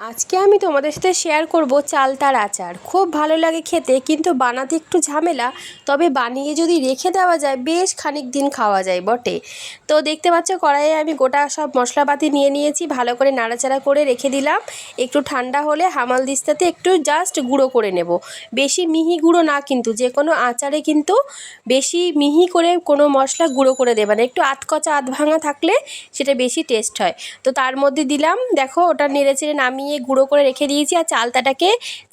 আজকে আমি তোমাদের সাথে শেয়ার করব চালতার আচার। খুব ভালো লাগে খেতে, কিন্তু বানাতে একটু ঝামেলা, তবে বানিয়ে যদি রেখে দেওয়া যায়, বেশ খানিক দিন খাওয়া যায় বটে। তো দেখতে পাচ্ছ, কড়াইয়ে আমি গোটা সব মশলাপাতি নিয়ে নিয়েছি, ভালো করে নাড়াচাড়া করে রেখে দিলাম। একটু ঠান্ডা হলে হামাল দিস্তাতে একটু জাস্ট গুঁড়ো করে নেব। বেশি মিহি গুঁড়ো না কিন্তু, যে কোনো আচারে কিন্তু বেশি মিহি করে কোনো মশলা গুঁড়ো করে দেবে না। একটু আধকচা আধ ভাঙা থাকলে সেটা বেশি টেস্ট হয়। তো তার মধ্যে দিলাম, দেখো ওটা নেড়ে চেড়ে নামিয়ে গুঁড়ো করে রেখে দিয়েছি আর চালতাটাকে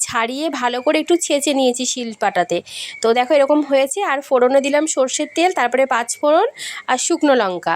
ছাড়িয়ে ভালো করে একটু ছেঁচে নিয়েছি শিলপাটাতে তো দেখো এরকম হয়েছে আর ফোড়নে দিলাম সর্ষের তেল, তারপরে পাঁচ ফোড়ন আর শুকনো লঙ্কা।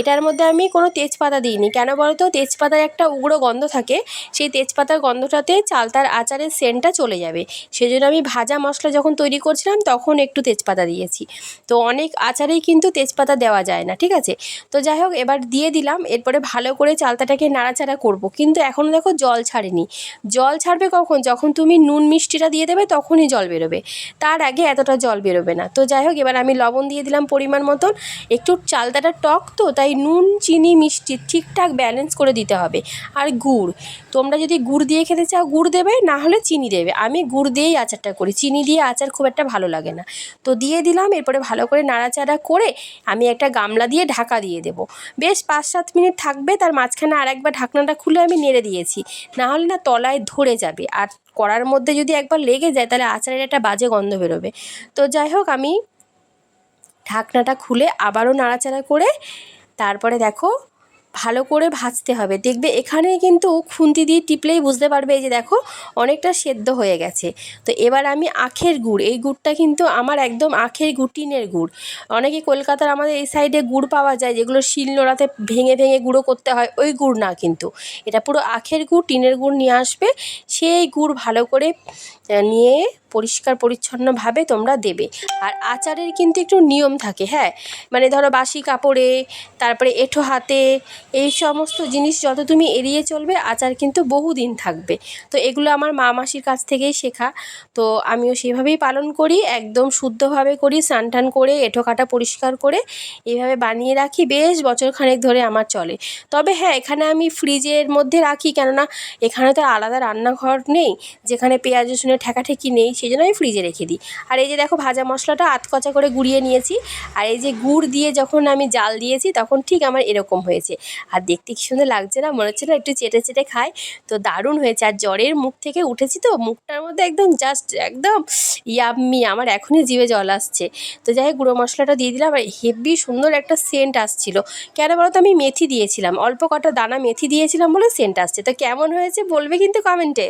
এটার মধ্যে আমি কোনো তেজপাতা দিইনি। কেন বলো তো তেজপাতার একটা উগ্র গন্ধ থাকে, সেই তেজপাতার গন্ধটাতে চালতার আচারের সেন্টটা চলে যাবে। সেজন্য আমি ভাজা মশলা যখন তৈরি করছিলাম তখন একটু তেজপাতা দিয়েছি। তো অনেক আচারেই কিন্তু তেজপাতা দেওয়া যায় না, ঠিক আছে? তো যাই হোক, এবার দিয়ে দিলাম। এরপরে ভালো করে চালতাটাকে নাড়াচাড়া করব। কিন্তু এখনও দেখো জল ছাড়েনি। জল ছাড়বে কখন? যখন তুমি নুন মিষ্টিটা দিয়ে দেবে তখনই জল বেরোবে। তার আগে এতটা জল বেরোবে না। তো যাই হোক, এবার আমি লবণ দিয়ে দিলাম পরিমাণ মতন। একটু চালতাটা টক তো, তাই নুন, চিনি, মিষ্টি ঠিকঠাক ব্যালেন্স করে দিতে হবে। আর গুড়। তোমরা যদি গুড় দিয়ে খেতে চাও, গুড় দেবে, না হলে চিনি দেবে। আমি গুড় দিয়েই আচারটা করি। চিনি দিয়ে আচার খুব একটা ভালো লাগে না। তো দিয়ে দিলাম, এরপরে ভালো করে নাড়াচাড়া করে আমি একটা গামলা দিয়ে ঢাকা দিয়ে দেবো। বেশ পাঁচ সাত মিনিট থাকবে, তার মাঝখানে আর একবার ঢাকনাটা খুলে আমি নেড়ে দিয়েছি। না হলে না তলায় ধরে যাবে। আর কড়ার মধ্যে যদি একবার লেগে যায়, তাহলে আচারের একটা বাজে গন্ধ বেরোবে। তো যাই হোক, আমি ঢাকনাটা খুলে আবারও নাড়াচাড়া করে, তারপরে দেখো ভালো করে ভাজতে হবে। দেখবে এখানে কিন্তু খুন্তি দিয়ে টিপলেই বুঝতে পারবে এই যে দেখো, অনেকটা সেদ্ধ হয়ে গেছে। তো এবার আমি আখের গুড়, এই গুড়টা কিন্তু আমার একদম আখের গুড় টিনের গুড়। অনেকে কলকাতার আমাদের এই সাইডে গুড় পাওয়া যায়, যেগুলো শিল নোড়াতে ভেঙে ভেঙে গুঁড়ো করতে হয়, ওই গুড় না কিন্তু। এটা পুরো আখের গুড়, টিনের গুড় নিয়ে আসবে। সেই গুড় ভালো করে নিয়ে পরিষ্কার পরিচ্ছন্নভাবে তোমরা দেবে। আর আচারের কিন্তু একটু নিয়ম থাকে হ্যাঁ? মানে ধরো বাসি কাপড়ে, তারপরে এঁঠো হাতে, এই সমস্ত জিনিস যত তুমি এড়িয়ে চলবে, আচার কিন্তু বহুদিন থাকবে। তো এগুলো আমার মা মাসির কাছ থেকেই শেখা। তো আমিও সেভাবেই পালন করি, একদম শুদ্ধভাবে করি, স্নান টান করে, এঁঠো কাটা পরিষ্কার করে এইভাবে বানিয়ে রাখি, বেশ বছরখানেক ধরে আমার চলে। তবে হ্যাঁ এখানে আমি ফ্রিজের মধ্যে রাখি, কেননা এখানে তো আলাদা রান্নাঘর নেই, যেখানে পেঁয়াজ রসুনের ঠেকাঠেকি নেই সেই জন্য আমি ফ্রিজে রেখে দিই। আর এই যে দেখো ভাজা মশলাটা আধকচা করে গুঁড়িয়ে নিয়েছি। আর এই যে গুড় দিয়ে যখন আমি জাল দিয়েছি, তখন ঠিক আমার এরকম হয়েছে। আর দেখতে কি সুন্দর লাগছে না? মনে হচ্ছে না একটু চেটে চেটে খায় তো দারুণ হয়েছে। আর জ্বরের মুখ থেকে উঠেছি তো, মুখটার মধ্যে একদম জাস্ট একদম ইয়াম্মি আমার এখনই জিভে জল আসছে। তো যাই হোক, গুঁড়ো মশলাটা দিয়ে দিলাম। আর হেভি সুন্দর একটা সেন্ট আসছিল। কেন বলো তো, আমি মেথি দিয়েছিলাম। অল্প কটা দানা মেথি দিয়েছিলাম বলে সেন্ট আসছে। তো কেমন হয়েছে বলবে কিন্তু কমেন্টে